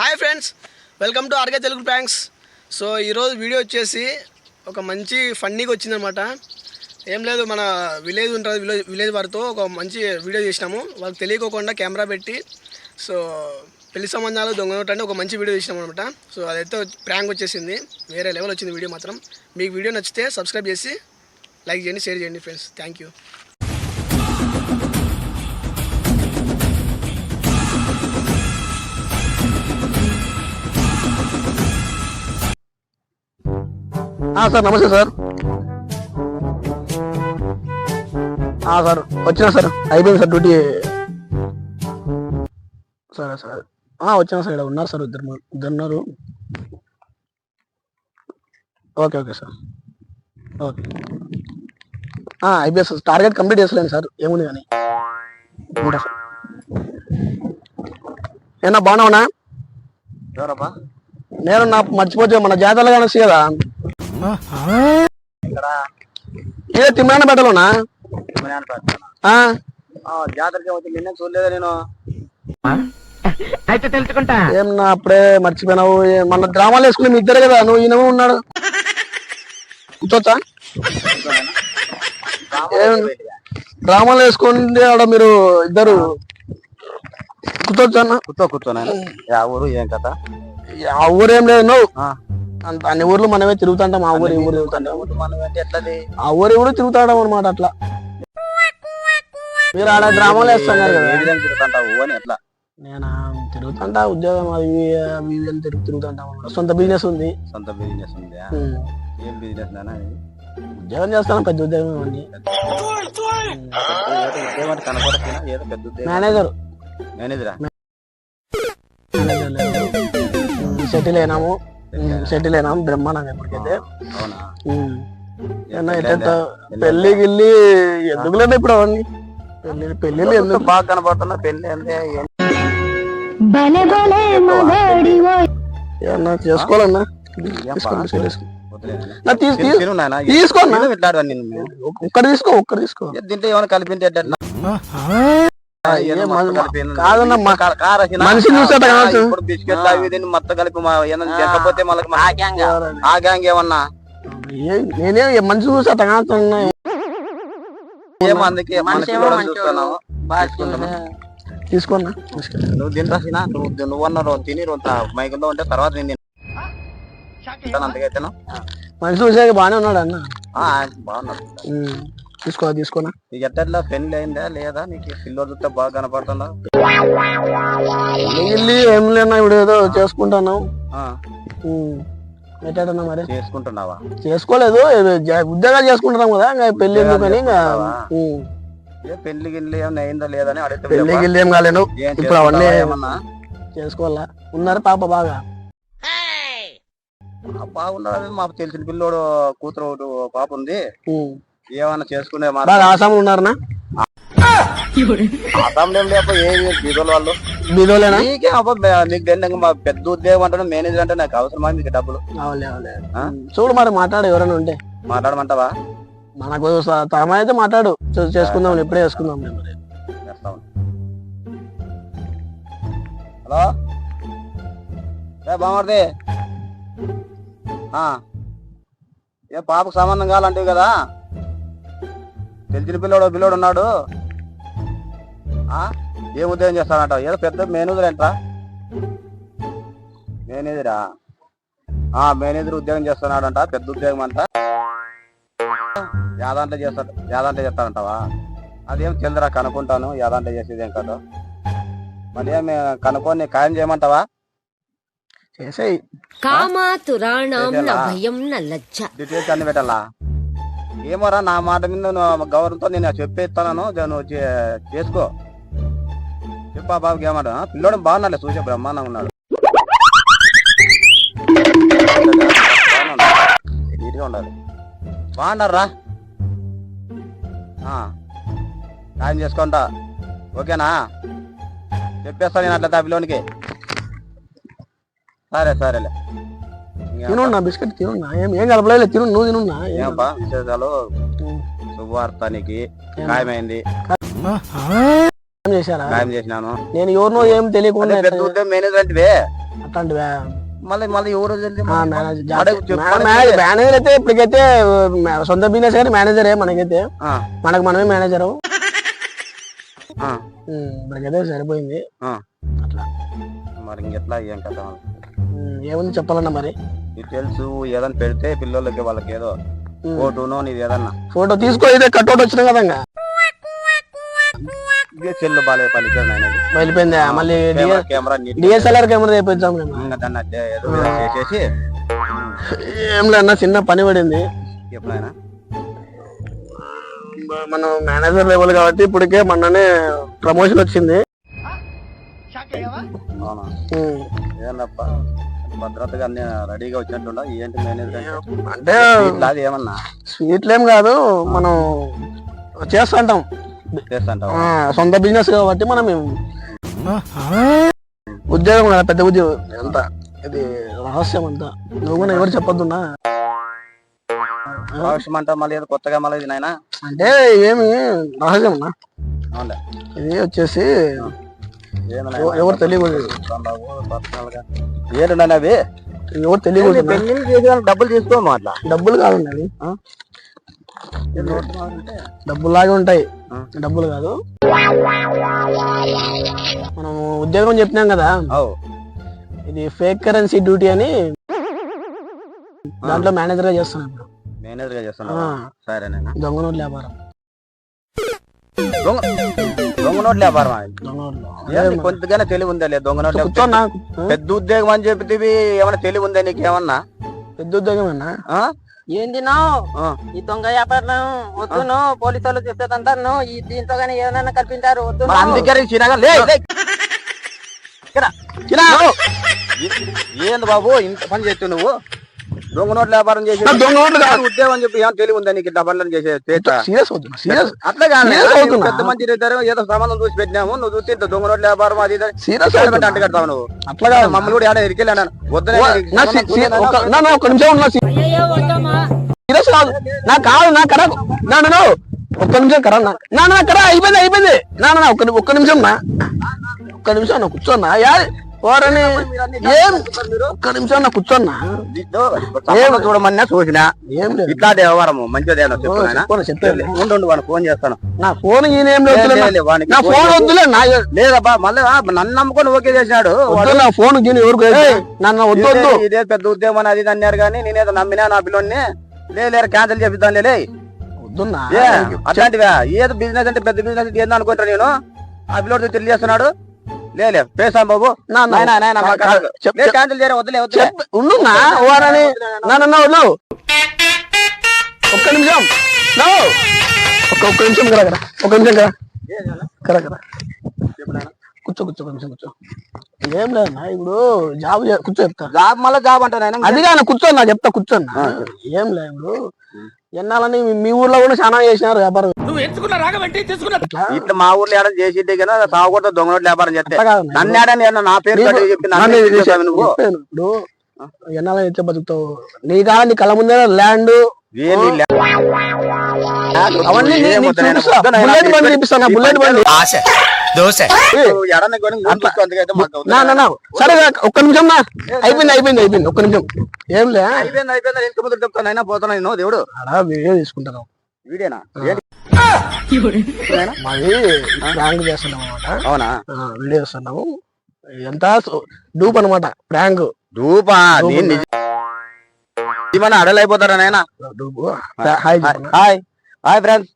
Hi friends welcome to RK Telugu pranks. So ఈరోజు video వచ్చేసి ఒక మంచి ఫన్నీగా వచ్చిందనమాట. ఏం లేదు మన విలేజ్ ఉంటుంది విలేజ్ విలేజ్ వారితో ఒక మంచి వీడియో చేసినాము. వాళ్ళకి తెలియకోకుండా కెమెరా పెట్టి సో పెళ్ళి సంబంధాలు దొంగనోట్ ఒక మంచి వీడియో చేసినాం అనమాట. సో అదైతే ప్రాంక్ వచ్చేసింది. వేరే లెవెల్ వచ్చింది వీడియో మాత్రం. మీకు వీడియో నచ్చితే సబ్స్క్రైబ్ చేసి లైక్ చేయండి షేర్ చేయండి ఫ్రెండ్స్. థ్యాంక్ సార్ నమస్తే సార్. సార్ వచ్చినా సార్. అయిపోయింది సార్ డ్యూటీ. సరే సార్. వచ్చినా సార్ ఇక్కడ ఉన్నారు సార్ ఇద్దరు ఇద్దరు ఉన్నారు. Okay okay sir. ఓకే. అయిపోయింది సార్. టార్గెట్ కంప్లీట్ చేసలేను సార్. ఏముంది కానీ. ఉంటా సార్. ఏనా బాగున్నావునా ఎవరబ్బా? నేను నా మర్చిపోతే మన జాతరలో కానీ కదా. పెడతాను. ఆ, ఆ, జాతరకి వచ్చి నిన్నే చూడలేదా నేను? ఏం నా అప్పుడే మర్చిపోయినావు. ఏ- మన డ్రామాలు వేసుకుని మీ ఇద్దరు కదా నువ్వు ఈయన ఉన్నాడు. కూర్చోచ్చా ఏం- డ్రామాలు వేసుకుంటే ఆడ మీరు ఇద్దరు. కూర్చోచ్చా కూర్చో కూర్చో నాయన. యా ఊరు ఏం కథ? ఆ ఊరేం లేదు నువ్వు? ఆ. అంత అన్ని ఊర్లు మనమే తిరుగుతుంటాం ఆ ఊరు ఈ ఊరు తిరుగుతుంటాం. మనం అంటే ఎట్లది? ఆ ఊరు ఊరు తిరుగుతాడం అనమాట అట్లా. మీరు ఆడ డ్రామాలు వేస్తున్నారు కదా. ఏ విధంగా తిరుగుతుంటావు అని ఎట్లా నేను? తిరుగుతుంటా ఉద్యోగం అవి ఇవి అవి ఇవి అని తిరుగు తిరుగుతుంటాం అన్నమాట. సొంత బిజినెస్ ఉంది. సొంత బిజినెస్ ఉందా? ఉమ్. ఏం బిజినెస్ ఇది? ఉద్యోగం చేస్తాను పెద్ద ఉద్యోగం అండి ఏదో ఉద్యోగం. అంటే కనపడకపోయినా ఏదో పెద్ద ఉద్యోగం. మేనేజర్ మేనేజరా సెటిల్ అయినాము. సెటిల్ అయినాము బ్రహ్మాండంగా ఇప్పటికైతే. ఏమన్నా ఎట్ట పెళ్ళి గిల్లి ఎందుకు లేదు ఇప్పుడు అవన్నీ? పెళ్ళి పెళ్ళి ఎందుకు? బాగా కనపడుతున్నా పెళ్ళి అంటే ఏమన్నా చేసుకోవాలన్నా? తీసుకోండి నాయన. తీసుకో. ఒక్కటి తీసుకో ఒక్కటి తీసుకో. ఏ దీంట్లో ఏమైనా కలిపింది ఎట్లా? ఏ ఏదో మన- మొత్తం కలిపింది. కాదన్న మ- కా- కారు వచ్చినా? మనిషిని చూసేట ఆ, కావచ్చు. ఇప్పుడు బిస్కెట్లు అవి దీన్ని మొత్తం కలిపి మా ఏమన్నా తినకపోతే మళ్ళీ ఆ గ్యాంగ్ ఏమన్నా ఏ- నేనేం ఏ మనిషి చూసి అట్ట కాస్తున్నా ఏమో అందుకే మనిషి చూస్తున్నావు తీసుకోన్నా నువ్వు తింటాసినా నువ్వు నువ్వు అన్నారు తిని ఉంటే తర్వాత నేను మనిషి చూసాక బాగానే ఉన్నాడు అన్న ఆ, బాగున్నాడు. తీసుకో తీసుకోనా? నీకు ఎట్లా పెళ్ళి అయిందా లేదా? నీకు పిల్లలు చూస్తే బాగా కనపడుతుందా? వెళ్ళి ఏం లేనా ఇప్పుడు ఏదో చేసుకుంటాను. ఎట్టన్నా మరి? చేసుకుంటున్నావా? చేసుకోలేదు. ఉద్యోగాలు చేసుకుంటున్నాం కదా ఇంకా పెళ్ళి ఎందుకు అని ఇంకా పెళ్ళి గిల్లి ఏమన్నా అయిందా లేదా అని అడిగితే పెళ్ళి. గిల్లి ఏం కాలేను ఇప్పుడు అవన్నీ ఏమన్నా? చేసుకోవాలా? ఉన్నారు పాప బాగా? ఆ, బాగున్నాడు మాకు తెలిసిన పిల్లోడు కూతురు ఒకటి పాప ఉంది. ఏమన్నా చేసుకునే బాగా ఆసాములు ఉన్నారనా? అర్థం లేకపోతే ఏది బీదోలు వాళ్ళు? బీదోలేనా నీకే అబ్బా బె- నీకు తెలియక మా పెద్ద ఉద్యోగం అంటే మేనేజర్ అంటే నాకు అవసరమా మీకు డబ్బులు? చూడు మరి మాట్లాడు ఎవరైనా ఉంటే. మాట్లాడమంటావా? మనకు తమ అయితే మాట్లాడు. చేసుకుందాం ఇప్పుడే చేసుకుందాం. హలో? బామర్ది? ఆ. ఏ పాపకు సంబంధం కావాలంటివి కదా? తెలిసిన పిల్లోడు పిల్లోడు ఉన్నాడు? ఆ? ఏం ఉద్యోగం చేస్తానంట ఏదో పెద్ద మేనేజర్ ఏంట్రా మేనేజరా? ఆ మేనేజర్ ఉద్యోగం చేస్తున్నాడంట పెద్ద ఉద్యోగం అంట. యాదాంట్లో చేస్తాడు యాదాంట్లో చేస్తాడంటావా? అదేం చంద్ర కనుక్కుంటాను యాదాంట్లో చేసేది ఏం కాదు. మళ్ళీ ఏమి కనుక్కొని ఖాయం చేయమంటావా? చేసేయి. కామాతురాణం? భయం న లజ్జ. డీటెయిల్స్ అన్ని పెట్టాలా? ఏమోరా నా మాట మీద నువ్వు గౌరవంతో నేను చెప్పేస్తాను నువ్వు చేసుకో. చెప్పా బాబుకి ఏమాట పిల్లోడు బాగున్నాడు చూసే బ్రహ్మాండంగా ఉన్నాడు. నీట్గా ఉండాలి. బాగున్నారా ఖాయం చేసుకుంటా. ఓకేనా? చెప్పేస్తా నేను అట్లా పిల్లోనికి. సరే సరేలే. తినున్నా బిస్కెట్ తినున్నా ఏం ఏం కలపలేదు తిను నువ్వు తినున్నా ఏంపా విశేషాలు. శుభవార్తానికి ఖాయమైంది. ఏం చేశారా? ఖాయం చేసినాను. నేను ఎవరినో ఏం తెలియకుండా పెద్ద ఉద్యోగం మేనేజర్ అంటే అట్లాంటివా? మళ్ళీ మళ్ళీ ఎవరు? మేనేజర్ అయితే ఇప్పటికైతే సొంత బిజినెస్ కానీ మేనేజరే మనకైతే. మనకు మనమే మేనేజరు ఇప్పటికైతే సరిపోయింది. అట్లా. మరి ఇంకెట్లా ఏం కదా? ఏముంది చెప్పాలన్నా మరి? డీటెయిల్స్ ఏదైనా పెడితే పిల్లలకి వాళ్ళకి ఏదో. ఫోటోనో నీది ఏదన్నా. ఫోటో తీసుకో ఇదే కట్అవుట్ వచ్చిన కదా ఇంకా ఇదే సెల్ బాగాలేదు ఇది. వెళ్ళిపోయిందా? మళ్ళీ camera camera neat DSLR camera తెప్పించాం ఇంకా దాన్ని ఏదో వేరే చేసేసి ఏం లేదన్నా చిన్న పని పడింది. ఎప్పుడైనా మనం మేనేజర్ లెవెల్ కాబట్టి ఇప్పటికే మొన్ననే ప్రమోషన్ వచ్చింది. అవునా? ఉమ్. ఏందప్ప భద్రతగా అన్ని రెడీగా వచ్చినట్టుండ ఏంటి మేనేజర్ అంటే అది ఏమన్నా? స్వీట్లు ఏం కాదు మనం చేస్తుంటాం. చేస్తాంటావా? ఆ, సొంత బిజినెస్ కాబట్టి మనం ఉద్యోగం కదా పెద్ద ఉద్యోగం. ఎంత? ఇది రహస్యం అంతా. నువ్వు కూడా ఎవరు చెప్పొద్దున్నా? అవసరం అంట మళ్ళీ ఏదో కొత్తగా మళ్ళీ ఇది నాయనా? అంటే ఏమి రహస్యం అన్నా అవునులే. ఇది వచ్చేసి ఎవరు తెలియకూడదు. పర్సనల్గా ఏంటి నాయన అవి? ఎవరు తెలియకూడదు. పెళ్ళి డబ్బులు తీసుకోము అట్లా. డబ్బులు కాదండి డబ్బులు లాగే ఉంటాయి. డబ్బులు కాదు. మనం ఉద్యోగం చెప్పినాం కదా. ఇది ఫేక్ కరెన్సీ డ్యూటీ అని దాంట్లో మేనేజర్గా చేస్తున్నాం ఇప్పుడు. మేనేజర్గా చేస్తున్నావు? ఆ. సరేనైనా దొంగ నోట్ల వ్యాపారం. దొంగ నోట్లు వ్యాపారం కొంతగానే తెలివి ఉందా లేదు దొంగ నోట్లు పెద్ద ఉద్యోగం అని చెప్తే ఏమైనా తెలివి ఉందా నీకు ఏమన్నా పెద్ద ఉద్యోగం అన్నా? ఏంది. ఈ దొంగ వ్యాపారం వద్దు నో పోలీసు వాళ్ళు చెప్పేదంటారు ఈ దీంతో గానీ ఏదైనా కల్పించారు వద్దు మరి నో. అందుకే చిన్నగా లే లే. ఇక్కడ. ఏ- ఏంది బాబు ఇంత పని చేస్తావు నువ్వు దొంగ నోట్ల వ్యాపారం చేసి దొంగ నోట్లు కాదు. ఉద్యోగం అని చెప్పి ఏమైనా తెలివి ఉందా నీకు? డబ్బులను చేసే చేత. సీరియస్ అవుతున్నా సీరియస్ అట్లా కాదు. పెద్ద మంచి ఏదో సంబంధం చూసి పెట్టినాము నువ్వు చూస్తే ఇంత దొంగ నోట్ల వ్యాపారం అది సీరియస్ అంట కడతావు నువ్వు అట్లా కాదు. మమ్మల్ని కూడా ఏడా ఇరికెళ్ళాను చూసేదానా? ఒక- నిమిషం ఉన్నా సీరియస్ కాదు. నా కాదు నా కరా నా ఒక్క నిమిషం కరా నా నా కరా అయిపోయింది అయిపోయింది. నా నా, నా, ఒక్క ని- ఒక్క నిమిషం నా ఒక్క నిమిషం నా కూర్చోన్నా యా వారని ఏం? ఒక్క నిమిషం నా కూర్చోన్నా చూడమన్నా చూసినా. ఏం లేదు. ఇట్లాంటి వ్యవహారము మంచిదేనో ఉండు ఫోన్ చేస్తాను. నా ఫోన్ ఈయన ఏం లేదు నా ఫోన్ వద్దులే నా లేదబ్బా మళ్ళీ నన్ను నమ్ముకొని ఓకే చేసినాడు. నా ఫోన్ గీని ఎవరికి నన్ను వద్దు ఇదే- పెద్ద ఉద్యోగం అని అది అన్నారు కానీ నేనేదో నమ్మినా నా పిల్లోని లే లేరు క్యాన్సిల్ చేపిద్దాం లే అట్లాంటివా? ఏదో బిజినెస్ అంటే పెద్ద బిజినెస్ ఏందో అనుకుంటా నేను. ఆ పిల్లోడు తెలియజేస్తున్నాడు లే లే పేసాం బాబు. నా నా- కాదు. క్యాన్సిల్ చేయరా వద్దులే చెప్పు ఉండున్నా వారని నన్ను వద్దు ఒక్క నిమిషం. నో ఒక్క ఒక్క నిమిషం కరా కరా. ఒక్క నిమిషం కరా. కరా కరా. కూర్చో కూర్చో ఒక నిమిషం కూర్చో. ఏం లేదన్నా ఇప్పుడు జాబ్ కూర్చో చెప్తా. జాబ్ మళ్ళీ జాబ్ అంటా నాయనా. అది కానీ కూర్చోన్నా చెప్తా కూర్చోన్నా ఏం లేదు ఇప్పుడు. ఎన్నాలని మీ- ఊర్లో కూడా చాలా చేసినారు వ్యాపారం ఇట్లా మా ఊర్లో ఏడా చేసి కదా తాగకూడదు దొంగ నోట్లు వ్యాపారం చేస్తే నన్ను నా పేరు చెప్పి నువ్వు చెప్పాను. ఇప్పుడు ఎన్నాలని ఎట్లా బతుకుతావు నీ కాదు నీ కళ్ళ ముందే ల్యాండ్ అవన్నీ నీ- ఏం నీకు వద్దు నాయనా, చూపిస్తా వద్దు నాయనా, బుల్లెట్ బండి ఈ చూపిస్తా నా ఈ బుల్లెట్ బండి ఆశ దోశ. సరే ఒక్క నిమిషం నా అయిపోయింది అయిపోయింది అయిపోయింది ఒక్క నిమిషం. ఏం లే. అయిపోయింది అయిపోయింది ఇంక ముందు చెప్తాను అయినా పోతాను నేను? దేవుడు. అలా వీడియో తీసుకుంటాను. వీడేనా? ఏంటి? మాది ప్రాంక్ చేస్తున్నాం అనమాట అవునా? వీడియో చేస్తున్నాము. ఎంత డూప్ అనమాట ప్రాంక్. డూపా? నేను నిజ- నిజమని అడలైపోతారా నాయన? డూప్. హాయ్. హాయ్. Hi friends.